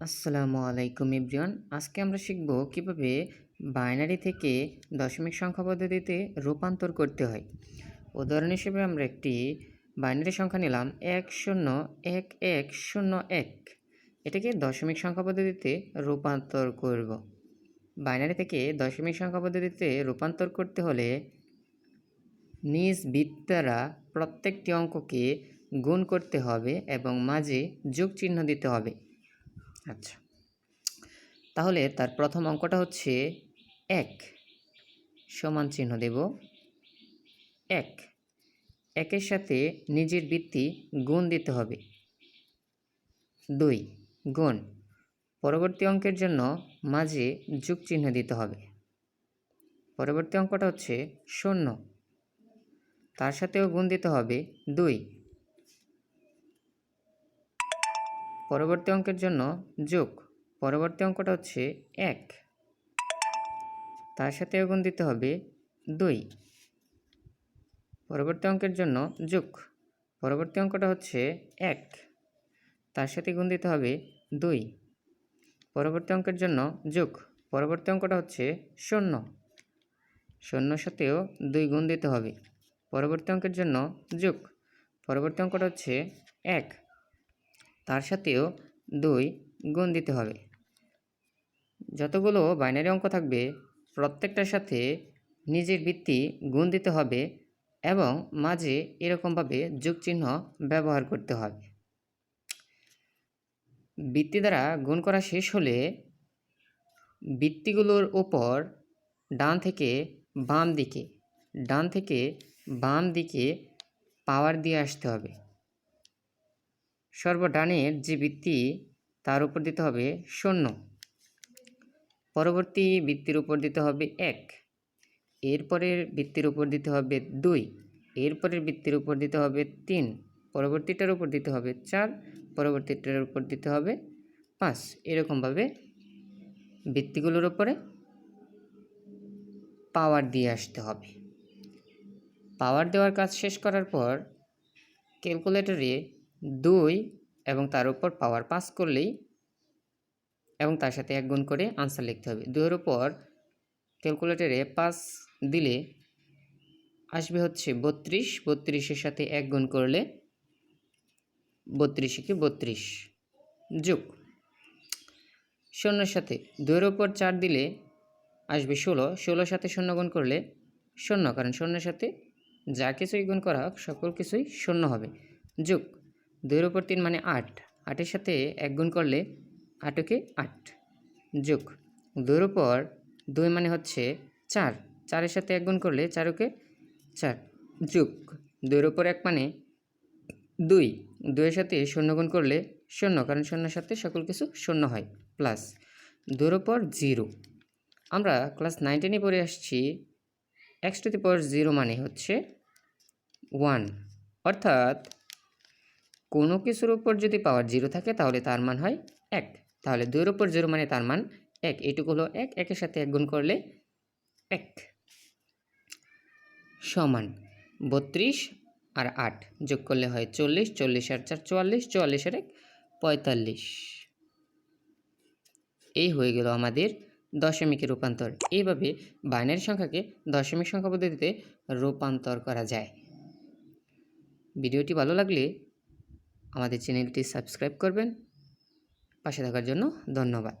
আসসালামু আলাইকুম ইব্রিয়ান। আজকে আমরা শিখব কীভাবে বাইনারি থেকে দশমিক সংখ্যা পদ্ধতিতে রূপান্তর করতে হয়। উদাহরণ হিসেবে আমরা একটি বাইনারি সংখ্যা নিলাম এক শূন্য, এক এক শূন্য, এক। এটাকে দশমিক সংখ্যা পদ্ধতিতে রূপান্তর করব। বাইনারি থেকে দশমিক সংখ্যা পদ্ধতিতে রূপান্তর করতে হলে নিজ বৃত্ত দ্বারা প্রত্যেকটি অঙ্ককে গুণ করতে হবে এবং মাঝে যোগ চিহ্ন দিতে হবে। আচ্ছা। তাহলে তার প্রথম অঙ্কটা হচ্ছে এক। সমান চিহ্ন দেব এক। একের সাথে নিজের বৃত্তি গুণ দিতে হবে। দুই, গুণ। পরবর্তী অঙ্কের জন্য মাঝে যোগ চিহ্ন দিতে হবে। পরবর্তী অঙ্কটা হচ্ছে শূন্য। তার সাথেও গুণ দিতে হবে দুই। পরবর্তী অঙ্কের জন্য যোগ, পরবর্তী অঙ্কটা হচ্ছে এক। তার সাথে গুণ দিতে হবে দুই। পরবর্তী অঙ্কের জন্য যোগ, পরবর্তী অঙ্কটা হচ্ছে এক। তার সাথে গুণ দিতে হবে দুই। পরবর্তী অঙ্কের জন্য যোগ, পরবর্তী অঙ্কটা হচ্ছে শূন্য। শূন্যর সাথেও দুই গুণ দিতে হবে। পরবর্তী অঙ্কের জন্য যোগ, পরবর্তী অঙ্কটা হচ্ছে এক। তার সাথেও দুই গুণ দিতে হবে। যতগুলো বাইনারি অঙ্ক থাকবে, প্রত্যেকটার সাথে নিজের বৃত্তি গুণ দিতে হবে এবং মাঝে এরকমভাবে যোগ চিহ্ন ব্যবহার করতে হবে। বৃত্তি দ্বারা গুণ করা শেষ হলে বৃত্তিগুলোর ওপর ডান থেকে বাম দিকে, ডান থেকে বাম দিকে পাওয়ার দিয়ে আসতে হবে। সর্বডানের যে বৃত্তি, তার উপর দিতে হবে শূন্য। পরবর্তী বৃত্তির উপর দিতে হবে এক। এরপরের বৃত্তির উপর দিতে হবে দুই। এরপরের বৃত্তির উপর দিতে হবে তিন। পরবর্তীটার উপর দিতে হবে চার। পরবর্তীটার উপর দিতে হবে পাঁচ। এরকমভাবে বৃত্তিগুলোর উপরে পাওয়ার দিয়ে আসতে হবে। পাওয়ার দেওয়ার কাজ শেষ করার পর ক্যালকুলেটরে দুই এবং তার উপর পাওয়ার পাস করলেই এবং তার সাথে এক গুণ করে আনসার লিখতে হবে। দুইয়ের উপর ক্যালকুলেটরে পাস দিলে আসবে হচ্ছে বত্রিশ। বত্রিশের সাথে এক গুণ করলে বত্রিশে বত্রিশ যোগ। শূন্যের সাথে দুইয়ের ওপর চার দিলে আসবে ষোলো। ষোলোর সাথে শূন্য গুণ করলে শূন্য, কারণ শূন্যের সাথে যা কিছুই গুণ করা হোক, সকল কিছুই শূন্য হবে। যোগ। দুইয়ের ওপর তিন মানে আট। আটের সাথে এক গুণ করলে আটকে আট। যোগ। দুইয়ের ওপর দুই মানে হচ্ছে চার। চারের সাথে এক গুণ করলে চারকে চার। যোগ। দুইয়ের ওপর এক মানে দুই। দুইয়ের সাথে শূন্য গুণ করলে শূন্য, কারণ শূন্যের সাথে সকল কিছু শূন্য হয় প্লাস দুইয়ের ওপর জিরো আমরা ক্লাস নাইন টেনে পড়ে আসছি। X to the power zero মানে হচ্ছে ওয়ান অর্থাৎ কোনো কিছুর উপর যদি পাওয়ার জিরো থাকে, তাহলে তার মান হয় এক। তাহলে দুইয়ের উপর জিরো মানে তার মান এক। এটুকু হলো এক, একের সাথে এক গুণ করলে এক। সমান বত্রিশ আর আট যোগ করলে হয় চল্লিশ চল্লিশ আর চার চুয়াল্লিশ চুয়াল্লিশ আর এক, পঁয়তাল্লিশ। এই হয়ে গেল আমাদের দশমিকের রূপান্তর। এইভাবে বাইনারি সংখ্যাকে দশমিক সংখ্যা পদ্ধতিতে রূপান্তর করা যায়। ভিডিওটি ভালো লাগলে আমাদের চ্যানেলটি সাবস্ক্রাইব করবেন। পাশে থাকার জন্য ধন্যবাদ।